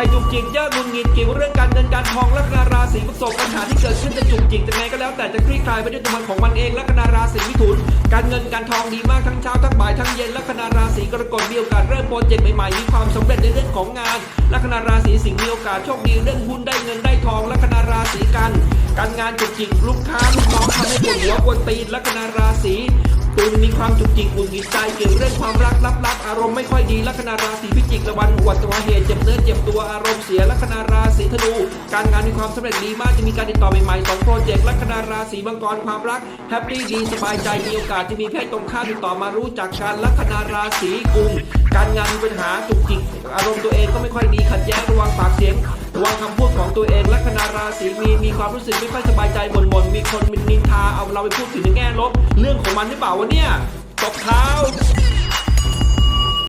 ายจุกจิกเยอะมุนงิดเกี่ยวเรื่องการเงินการทองลัคนาราศีประสบปัญหาที่เกิดขึ้นจะจุกจิกยังไงก็แล้วแต่จะคลี่คลายไปด้วยตัวมันของมันเองลัคนาราศีมิถุน การเงินการทองดีมากทั้งเช้าทั้งบ่ายทั้งเย็นลัคนาราศีกรกฎมีโอกาสเริ่มโปรเจกต์ใหม่ๆมีความสำเร็จในเรื่องของงานลัคนาราศีสิงห์มีโอกาสโชคดีเรื่องหุ้นได้เงินได้ทองลัคนาราศีกัน การงานจุกจิกลูกค้าลูกน้องทำให้ปวดหัวปวดตีนลัคนาราศี มีความจุกจิกหงุดหงิดใจเกี่ยวเรื่องความรักลับๆอารมณ์ไม่ค่อยดีลัคนาราศีพิจิกระวันอุบัติเหตุเจ็บเนื้อเจ็บตัวอารมณ์เสียลัคนาราศีธนู การงานมีความสำเร็จดีมากจะมีการติดต่อใหม่ๆสองโปรเจกต์ลัคนาราศีมังกรความรักแฮปปี้ดีสบายใจมีโอกาสจะมีเพศตรงข้ามติดต่อมารู้จักกันลัคนาราศีกุมการงานมีปัญหาจุกจิกอารมณ์ตัวเองก็ไม่ค่อยดีขัดแย้งระวังปากเสียงระวังคำพูด ตัวเองลัคนาราศีมีมีความรู้สึกไม่ค่อยสบายใจบ่นๆมีคนมินนินทาเอาเราไปพูดถึงในแง่ลบ เรื่องของมันหรือเปล่าวะเนี่ยตบเท้า